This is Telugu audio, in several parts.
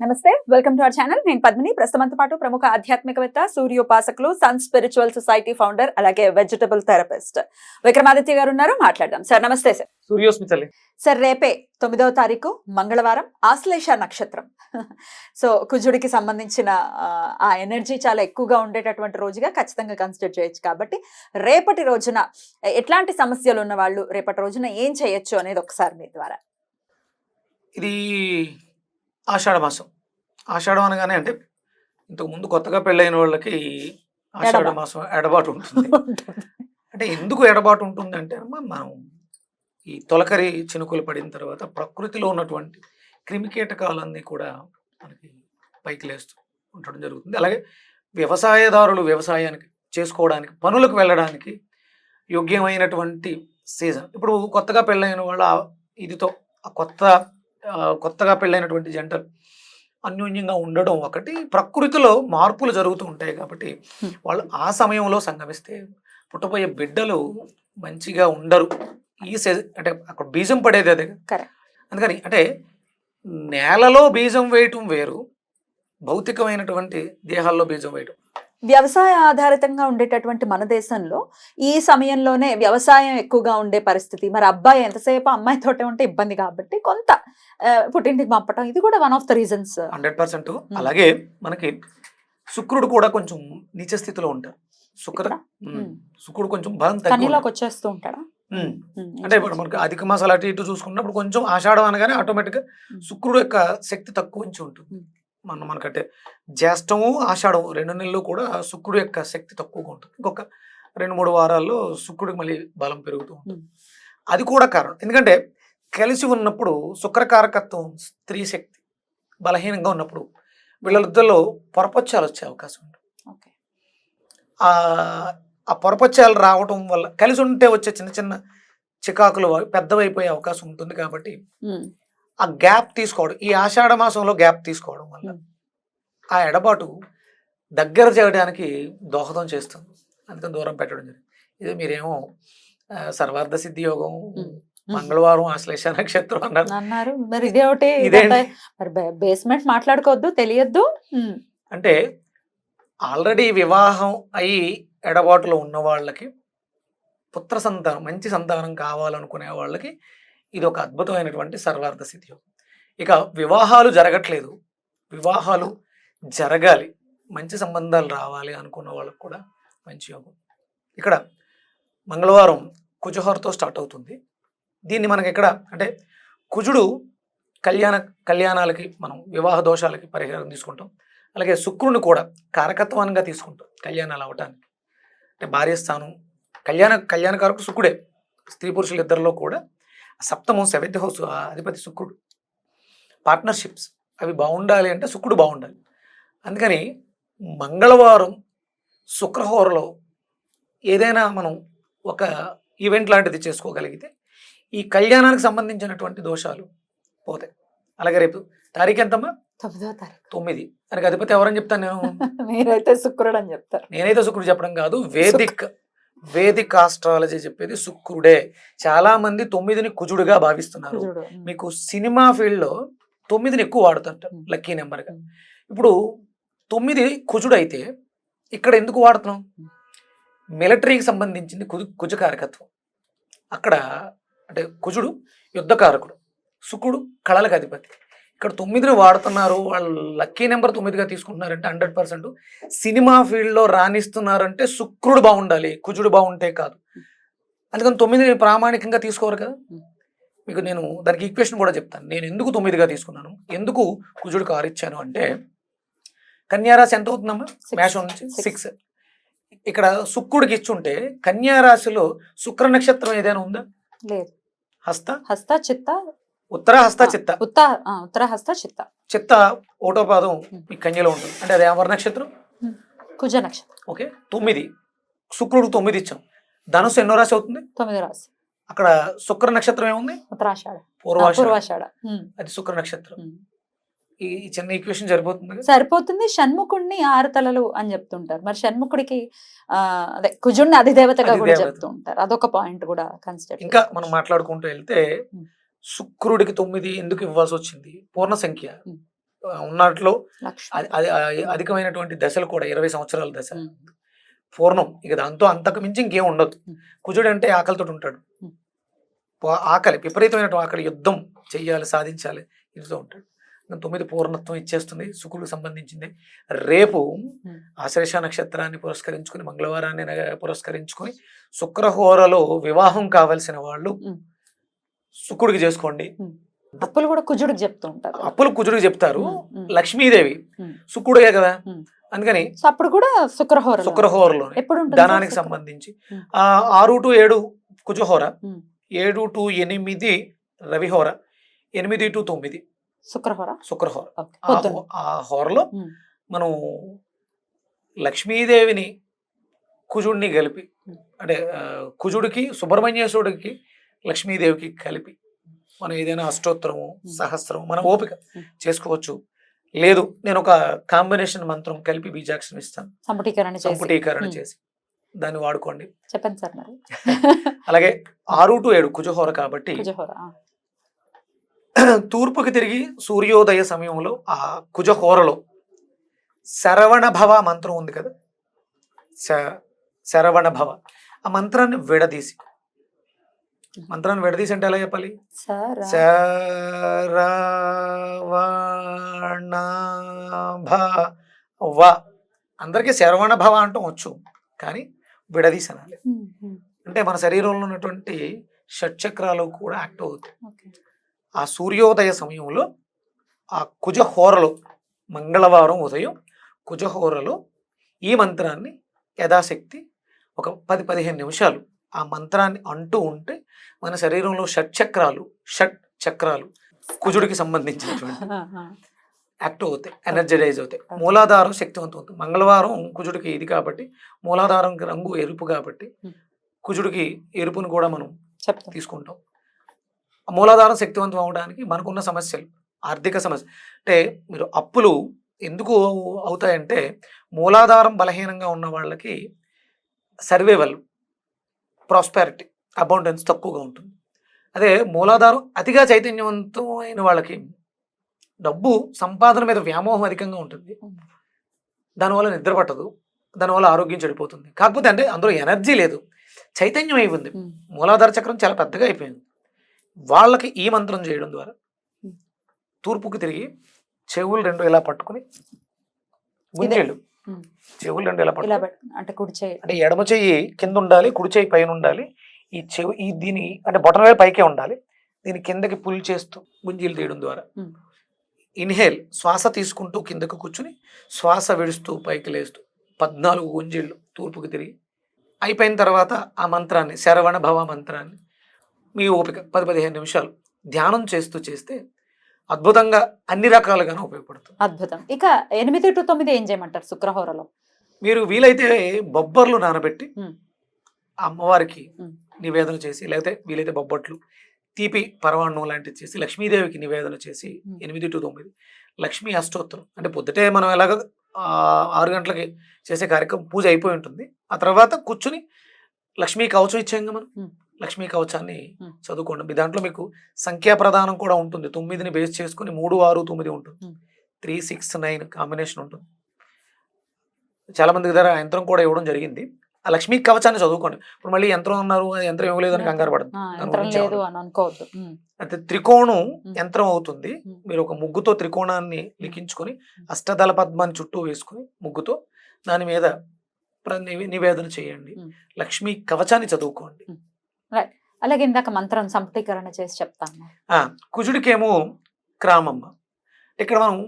నమస్తే వెల్కమ్ టు అవర్ ఛానల్. నేను పద్మిని. ప్రస్తుతంతో పాటు ప్రముఖ ఆధ్యాత్మికవేత్త సూర్యోపాసకులు సన్ స్పిరిచువల్ సొసైటీ ఫౌండర్ అలాగే వెజిటబుల్ థెరపిస్ట్ విక్రమాదిత్య గారు ఉన్నారు మాట్లాడదాం. సార్ నమస్తే సార్. సూర్యోస్మి తల్లి సార్ రేపే తొమ్మిదవ తారీఖు మంగళవారం ఆశ్లేష నక్షత్రం. సో కుజుడికి సంబంధించిన ఆ, ఆ ఎనర్జీ చాలా ఎక్కువగా ఉండేటటువంటి రోజుగా ఖచ్చితంగా కన్సిడర్ చేయొచ్చు కాబట్టి రేపటి రోజున ఎట్లాంటి సమస్యలు ఉన్న వాళ్ళు రేపటి రోజున ఏం చేయొచ్చు అనేది ఒకసారి మీ ద్వారా. ఇది ఆషాఢ మాసం ఆషాఢం అనగానే అంటే ఇంతకు ముందు కొత్తగా పెళ్ళైన వాళ్ళకి ఆషాఢ. మాసం ఎడబాటు ఉంటుంది. అంటే ఎందుకు ఎడబాటు ఉంటుంది అంటే మనం ఈ తొలకరి చినుకులు పడిన తర్వాత ప్రకృతిలో ఉన్నటువంటి క్రిమి కీటకాలన్నీ కూడా మనకి పైకి లేస్తూ ఉండడం జరుగుతుంది. అలాగే వ్యవసాయదారులు వ్యవసాయానికి చేసుకోవడానికి పనులకు వెళ్ళడానికి యోగ్యమైనటువంటి సీజన్. ఇప్పుడు కొత్తగా పెళ్ళైన వాళ్ళ ఇదితో ఆ కొత్త కొత్తగా పెళ్ళైనటువంటి జంటలు అన్యోన్యంగా ఉండడం ఒకటి ప్రకృతిలో మార్పులు జరుగుతూ ఉంటాయి కాబట్టి. వాళ్ళు ఆ సమయంలో సంగమిస్తే పుట్టబోయే బిడ్డలు మంచిగా ఉండరు ఈ అంటే అక్కడ బీజం పడేది అదే. అందుకని అంటే నేలలో బీజం వేయటం వేరు భౌతికమైనటువంటి దేహాల్లో బీజం వేయటం వ్యవసాయ ఆధారితంగా ఉండేటటువంటి మన దేశంలో ఈ సమయంలోనే వ్యవసాయం ఎక్కువగా ఉండే పరిస్థితి మరి అబ్బాయి ఎంతసేపు అమ్మాయి తోటే ఉంటే ఇబ్బంది కాబట్టి కొంత పుట్టింటికి పంపటం ఇది కూడా one of the reasons hundred percent. అలాగే మనకి శుక్రుడు కూడా కొంచెం నీచ స్థితిలో ఉంటారు శుక్ర. శుక్రుడు కొంచెం బలం తగ్గి కన్నీలోకి ఉంటాడు. వచ్చేస్తూ ఉంటాడా? అంటే ఇప్పుడు మనకి అధిక మాసాలు అటు ఇటు చూసుకున్నప్పుడు కొంచెం ఆషాఢం అనగానే ఆటోమేటిక్గా. శుక్రుడు యొక్క శక్తి తక్కువ నుంచి ఉంటుంది. మన మనకంటే జ్యేష్టము ఆషాఢము రెండు నెలలు కూడా శుక్రుడు యొక్క శక్తి తక్కువగా ఉంటుంది. ఇంకొక రెండు మూడు వారాల్లో శుక్రుడికి మళ్ళీ బలం పెరుగుతూ ఉంటుంది. అది కూడా కారణం. ఎందుకంటే కలిసి ఉన్నప్పుడు శుక్రకారకత్వం స్త్రీ శక్తి బలహీనంగా ఉన్నప్పుడు వీళ్ళిద్దరిలో పొరపచ్చాలు వచ్చే అవకాశం ఉంటుంది ఓకే. ఆ పొరపచ్చాలు రావటం వల్ల కలిసి ఉంటే వచ్చే చిన్న చిన్న చికాకులు పెద్దవైపోయే అవకాశం ఉంటుంది కాబట్టి ఆ గ్యాప్ తీసుకోవడం ఈ ఆషాఢ మాసంలో గ్యాప్ తీసుకోవడం వల్ల. ఆ ఎడబాటు దగ్గర చేయడానికి దోహదం చేస్తుంది. అందుకని దూరం పెట్టడం జరిగింది. ఇది మీరేమో సర్వార్థ సిద్ధి యోగం. మంగళవారం ఆశ్లేష నక్షత్రం అన్నారు. అన్నారు. మరి ఇదే ఒకటి మరి బేస్మెంట్ మాట్లాడుకోవద్దు తెలియద్దు. అంటే ఆల్రెడీ వివాహం అయి ఎడబాటులో ఉన్న వాళ్ళకి పుత్ర సంతానం మంచి సంతానం కావాలనుకునే వాళ్ళకి ఇది ఒక అద్భుతమైనటువంటి సర్వార్థ స్థితి యోగం ఇక వివాహాలు జరగట్లేదు. వివాహాలు జరగాలి. మంచి సంబంధాలు రావాలి అనుకున్న వాళ్ళకి కూడా మంచి యోగం. ఇక్కడ మంగళవారం కుజహోరతో స్టార్ట్ అవుతుంది. దీన్ని మనకి ఇక్కడ అంటే కుజుడు కళ్యాణ కళ్యాణాలకి మనం వివాహ దోషాలకి పరిహారం తీసుకుంటాం. అలాగే శుక్రుని కూడా కారకత్వానికి తీసుకుంటాం కళ్యాణాలు అవటానికి. అంటే భార్య స్థానం కళ్యాణ కళ్యాణకారకు శుక్రుడే. స్త్రీ పురుషులు ఇద్దరిలో కూడా సప్తమం సెవెంత్ హౌస్ అధిపతి శుక్రుడు. పార్ట్నర్షిప్స్ అవి బాగుండాలి అంటే శుక్రుడు బాగుండాలి. అందుకని మంగళవారం శుక్రహోరలో ఏదైనా మనం ఒక ఈవెంట్ లాంటిది చేసుకోగలిగితే ఈ కళ్యాణానికి సంబంధించినటువంటి దోషాలు పోతాయి. అలాగే రేపు తారీఖు ఎంతమ్మా? తొమ్మిదో తారీఖు. తొమ్మిది. దానికి అధిపతి ఎవరని చెప్తాను నేను? మీరైతే శుక్రుడు అని చెప్తారు నేనైతే శుక్రుడు చెప్పడం కాదు వేదిక్ వేదిక్ ఆస్ట్రాలజీ చెప్పేది శుక్రుడే. చాలా మంది తొమ్మిదిని కుజుడుగా భావిస్తున్నారు. మీకు సినిమా ఫీల్డ్లో తొమ్మిదిని ఎక్కువ వాడుతుంటారు. లక్కీ నెంబర్గా Hmm. ఇప్పుడు తొమ్మిది కుజుడు అయితే ఇక్కడ ఎందుకు వాడుతున్నాం. మిలిటరీకి సంబంధించింది కుజు కుజకారకత్వం అక్కడ అంటే కుజుడు యుద్ధకారకుడు శుక్రుడు కళలకు అధిపతి. ఇక్కడ తొమ్మిదిని వాడుతున్నారు వాళ్ళు లక్కీ నెంబర్ తొమ్మిదిగా తీసుకుంటున్నారంటే హండ్రెడ్ పర్సెంట్. సినిమా ఫీల్డ్లో రాణిస్తున్నారంటే శుక్రుడు బాగుండాలి కుజుడు బాగుంటే కాదు. అందుకని తొమ్మిది ప్రామాణికంగా తీసుకోరు కదా. మీకు నేను దానికి ఈక్వేషన్ కూడా చెప్తాను. నేను ఎందుకు తొమ్మిదిగా తీసుకున్నాను? ఎందుకు కుజుడికి ఆరు ఇచ్చాను అంటే కన్యారాశి ఎంత అవుతుందమ్మా. మేషం నుంచి. సిక్స్ ఇక్కడ శుక్రుడికి ఇచ్చుంటే కన్యారాశిలో శుక్ర నక్షత్రం ఏదైనా ఉందా? లేదు. హస్త? హస్త చిత్త. ఉత్తర హస్త చిత్త. ఉత్త ఉత్తర హస్త చిత్త. చిత్త ఓటో పాదం మీ కన్యలో ఉంటుంది. అంటే అది ఎవరి నక్షత్రం? కుజ నక్షత్రం. ఓకే. తొమ్మిది. శుక్రుడు తొమ్మిది ఇచ్చాం. ధనుసు ఎన్నో రాశి అవుతుంది? తొమ్మిది రాశి. అక్కడ శుక్ర నక్షత్రం ఏముంది? ఉత్తరాషాఢ. పూర్వాషాఢ. అది శుక్ర నక్షత్రం. ఈ చిన్న ఈక్వేషన్ సరిపోతుంది? సరిపోతుంది. షణ్ముఖుడిని ఆరు తలలు అని చెప్తుంటారు. మరి షణ్ముఖుడికి అదే కుజుడిని అధిదేవతగా కూడా. చెప్తూ ఉంటారు అదొక పాయింట్ కూడా కన్సిడర్ ఇంకా మనం మాట్లాడుకుంటూ వెళ్తే. శుక్రుడికి తొమ్మిది ఎందుకు ఇవ్వాల్సి వచ్చింది? పూర్ణ సంఖ్య. ఉన్నట్లో అధికమైనటువంటి దశలు కూడా ఇరవై సంవత్సరాల దశ. పూర్ణం. ఇక దాంతో అంతకు మించి ఇంకేం ఉండదు. కుజుడు అంటే ఆకలితో ఉంటాడు. ఆకలి విపరీతమైన ఆకలి యుద్ధం చెయ్యాలి సాధించాలి ఇదితో ఉంటాడు. తొమ్మిది పూర్ణత్వం ఇచ్చేస్తుంది శుక్రుడికి సంబంధించింది రేపు ఉమ్. ఆశ్లేష నక్షత్రాన్ని పురస్కరించుకుని మంగళవారాన్ని పురస్కరించుకుని శుక్రహోరలో వివాహం కావలసిన వాళ్ళు ఉమ్. శుక్రుడికి చేసుకోండి అప్పులు కూడా కుజుడికి చెప్తూ ఉంటారు అప్పులు కుజుడికి చెప్తారు. లక్ష్మీదేవి. శుక్రుడే కదా. అందుకని అప్పుడు కూడా శుక్రహోర శుక్రహోరలోనే ఎప్పుడు ధనానికి సంబంధించి ఆరు టు ఏడు కుజహోర. ఏడు టు ఎనిమిది రవిహోర ఎనిమిది టు తొమ్మిది శుక్రహోర శుక్రహోర ఓకే. ఆ హోరలో. మనం లక్ష్మీదేవిని కుజుడిని కలిపి. అంటే కుజుడికి సుబ్రహ్మణ్యేశ్వరుడికి లక్ష్మీదేవికి కలిపి మనం ఏదైనా అష్టోత్తరము. సహస్రము మన ఓపిక. చేసుకోవచ్చు లేదు నేను ఒక కాంబినేషన్ మంత్రం కలిపి బీజాక్షరం ఇస్తాను సంపుటీకరణ చేసి సంపుటీకరణ ఉమ్. చేసి దాన్ని వాడుకోండి చెప్పండి సార్ అలాగే ఆరు టు ఏడు కుజహోర కాబట్టి. తూర్పుకి తిరిగి సూర్యోదయ సమయంలో ఆ కుజహోరలో శరవణ భవ మంత్రం ఉంది కదా శ- శరవణ భవ ఆ మంత్రాన్ని విడదీసి మంత్రాన్ని విడదీసి అంటే ఎలా చెప్పాలి సార్ ఆ. శరవణ భవ అందరికీ శరవణ భవ అంటాం వచ్చు కానీ విడదీసి అనాలి. అంటే మన శరీరంలో ఉన్నటువంటి షట్చక్రాలు కూడా యాక్టివ్ అవుతాయి. ఆ సూర్యోదయ సమయంలో ఆ కుజహోరలో మంగళవారం ఉదయం కుజహోరలో ఈ మంత్రాన్ని యథాశక్తి ఒక పది పదిహేను నిమిషాలు ఆ మంత్రాన్ని అంటూ ఉంటే మన శరీరంలో షట్ చక్రాలు షట్ చక్రాలు కుజుడికి సంబంధించినటువంటి. యాక్టివ్ అవుతాయి ఎనర్జరైజ్ అవుతాయి మూలాధారం శక్తివంతం అవుతుంది మంగళవారం కుజుడికి ఇది కాబట్టి మూలాధారం రంగు ఎరుపు కాబట్టి. కుజుడికి ఎరుపును కూడా మనం తీసుకుంటాం మూలాధారం శక్తివంతం అవడానికి మనకున్న సమస్యలు ఆర్థిక సమస్య. అంటే మీరు అప్పులు ఎందుకు అవుతాయంటే మూలాధారం బలహీనంగా ఉన్న వాళ్ళకి సర్వేవల్ ప్రాస్పారిటీ అబౌండెన్స్ తక్కువగా ఉంటుంది. అదే మూలాధారం అతిగా చైతన్యవంతమైన వాళ్ళకి డబ్బు సంపాదన మీద వ్యామోహం అధికంగా ఉంటుంది. దానివల్ల నిద్ర పట్టదు దానివల్ల ఆరోగ్యం చెడిపోతుంది. కాకపోతే అంటే అందులో ఎనర్జీ లేదు చైతన్యం అయిపోయింది. మూలాధార చక్రం చాలా పెద్దగా అయిపోయింది. వాళ్ళకి ఈ మంత్రం చేయడం ద్వారా. తూర్పుకి తిరిగి చెవులు రెండు ఇలా పట్టుకుని గుంజేళ్ళు. చెవులు రెండు ఇలా పట్టుకుని పెట్- అంటే కుడి చేయి అంటే ఎడమ చెయ్యి కింద ఉండాలి కుడి చెయ్యి పైన ఉండాలి ఈ చెవి ఈ దీని అంటే బొటన పైకే ఉండాలి దీని కిందకి పుల్ చేస్తూ గుంజీలు తీయడం ద్వారా. ఇన్హేల్ శ్వాస తీసుకుంటూ కిందకు కూర్చుని శ్వాస విడుస్తూ పైకి లేస్తూ పద్నాలుగు గుంజీళ్ళు తూర్పుకి తిరిగి అయిపోయిన తర్వాత ఆ మంత్రాన్ని శరవణ భవ మంత్రాన్ని మీ ఓపిక. పది పదిహేను నిమిషాలు ధ్యానం చేస్తూ చేస్తే అద్భుతంగా అన్ని రకాలుగానే ఉపయోగపడుతుంది. అద్భుతం. ఇక ఎనిమిది టు తొమ్మిది ఏం చేయమంటారు శుక్రహోరలో మీరు వీలైతే బొబ్బర్లు నానబెట్టి అమ్మవారికి. నివేదన చేసి లేకపోతే వీలైతే బొబ్బట్లు తీపి పరవాన్నం లాంటివి చేసి లక్ష్మీదేవికి నివేదన చేసి. ఎనిమిది టు తొమ్మిది లక్ష్మీ అష్టోత్తరం. అంటే పొద్దుటే మనం ఎలాగ ఆరు గంటలకి చేసే కార్యక్రమం పూజ అయిపోయి ఉంటుంది. ఆ తర్వాత కూర్చుని లక్ష్మీ కవచం ఇచ్చాం మనం. లక్ష్మీ కవచాన్ని. చదువుకోండి. మీ దాంట్లో మీకు సంఖ్యా ప్రదానం కూడా ఉంటుంది. తొమ్మిదిని బేస్ చేసుకుని మూడు ఆరు తొమ్మిది ఉంటుంది. త్రీ సిక్స్ నైన్ కాంబినేషన్ ఉంటుంది. చాలా మంది దగ్గర యంత్రం కూడా ఇవ్వడం జరిగింది. ఆ లక్ష్మీ కవచాన్ని చదువుకోండి. ఇప్పుడు మళ్ళీ యంత్రం అన్నారు ఆ యంత్రం ఇవ్వలేదని కంగారు ఉమ్, అయితే త్రికోణం. యంత్రం అవుతుంది. మీరు ఒక ముగ్గుతో త్రికోణాన్ని లిఖించుకొని అష్టదళ పద్మాన్ని చుట్టూ వేసుకుని ముగ్గుతో దాని మీద నివేదన చేయండి. లక్ష్మీ కవచాన్ని చదువుకోండి. అలాగే ఇందాక మంత్రం సంపుటీకరణ చేసి చెప్తాను. కుజుడికేమో క్రామమ్మ. ఇక్కడ మనం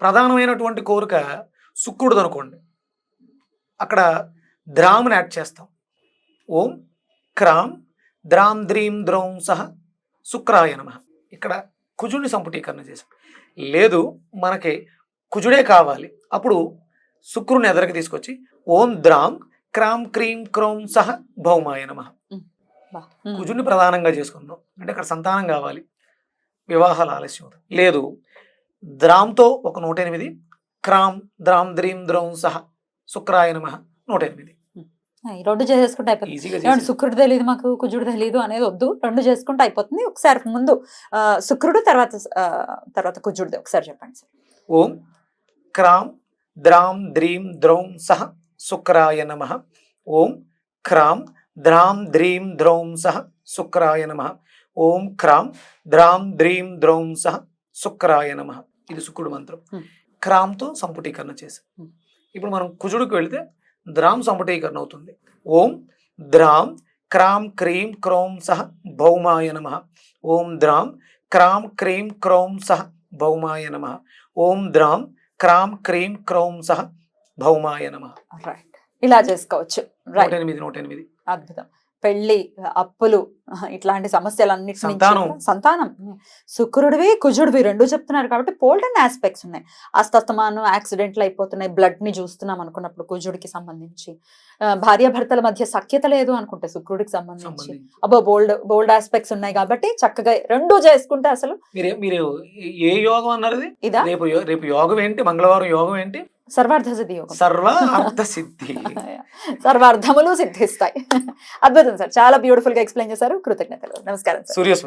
ప్రధానమైనటువంటి కోరిక శుక్రుడు అనుకోండి. అక్కడ ద్రాముని యాడ్ చేస్తాం. ఓం క్రామ్ ద్రాం ద్రీం ద్రౌం సహ శుక్రాయ నమ. ఇక్కడ కుజుడిని సంపుటీకరణ చేసాం లేదు మనకి కుజుడే కావాలి. అప్పుడు శుక్రుని ఎదరికి తీసుకొచ్చి ఓం ద్రాం క్రామ్ క్రీం క్రౌం సహ భౌమాయ నమ. కుజుడిని ప్రధానంగా చేసుకుందాం. అంటే అక్కడ సంతానం కావాలి. వివాహాలు ఆలస్యం లేదు. ద్రామ్తో ఒక నూట ఎనిమిది క్రామ్ ద్రామ్ ద్రీం ద్రౌం సహ శుక్రాయ నమ నూట ఎనిమిది రెండు చేసేసుకుంటే అయిపోతుంది. శుక్రుడు తెలియదు మాకు కుజుడు తెలియదు అనేది వద్దు. రెండు చేసుకుంటే అయిపోతుంది. ఒకసారి ముందు శుక్రుడు తర్వాత తర్వాత కుజుడు ఒకసారి చెప్పండి సార్. ఓం క్రామ్ ద్రాం ద్రీం ద్రౌం సహ శుక్రాయ నమ. ఓం క్రామ్ ద్రాం ద్రీం ద్రౌం సహ శుక్రాయ నమ. ఓం క్రామ్ ద్రాం ద్రీం ద్రౌం సహ శుక్రాయ నమ. ఇది శుక్రుడు మంత్రం. క్రామ్తో సంపుటీకరణ చేసాం. ఇప్పుడు మనం కుజుడికి వెళితే ద్రాం సంపుటీకరణ అవుతుంది. ఓం ద్రాం క్రామ్ క్రీం క్రౌం సహ భౌమాయ నమ. ఓం ద్రాం క్రామ్ క్రీం క్రౌం సహ భౌమాయ నమ. ఓం ద్రాం క్రామ్ క్రీం క్రౌం సహ భౌమాయ నమ. ఇలా చేసుకోవచ్చు. నూట ఎనిమిది నూట ఎనిమిది. అద్భుతం. పెళ్ళి అప్పులు ఇట్లాంటి సమస్యలన్నిటి నుంచి సంతానం. శుక్రుడివి కుజుడివి రెండు చెప్తున్నారు కాబట్టి పోల్డన్ ఆస్పెక్ట్స్ ఉన్నాయి. అస్తస్తమాను యాక్సిడెంట్లు అయిపోతున్నాయి బ్లడ్ని చూస్తున్నాం అనుకున్నప్పుడు కుజుడికి సంబంధించి. భార్యాభర్తల మధ్య సఖ్యత లేదు అనుకుంటే శుక్రుడికి సంబంధించి. అబ్బో బోల్డ్ బోల్డ్ ఆస్పెక్ట్స్ ఉన్నాయి కాబట్టి చక్కగా రెండు చేసుకుంటే అసలు మీరు ఏ యోగం అన్నారు ఇది? రేపు రేపు యోగం ఏంటి? మంగళవారం యోగం ఏంటి? సర్వార్థ సిద్ధి యోగం సర్వ అర్థ సిద్ధి సర్వార్థములు సిద్ధిస్తాయి. అద్భుతం సార్. చాలా బ్యూటిఫుల్గా ఎక్స్ప్లెయిన్ చేశారు. కృతజ్ఞతలు. నమస్కారం సార్. సూర్యస్మృతి.